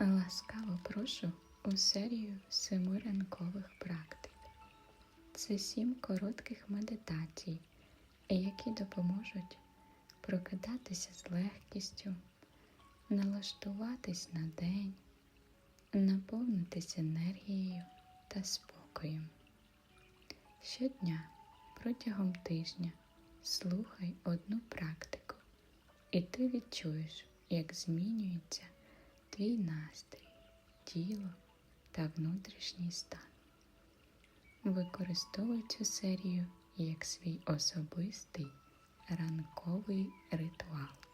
Ласкаво прошу у серію семи ранкових практик. Це сім коротких медитацій, які допоможуть прокидатися з легкістю, налаштуватись на день, наповнитись енергією та спокоєм. Щодня протягом тижня слухай одну практику, і ти відчуєш, як змінюється твій настрій, тіло та внутрішній стан. Використовуй цю серію як свій особистий ранковий ритуал.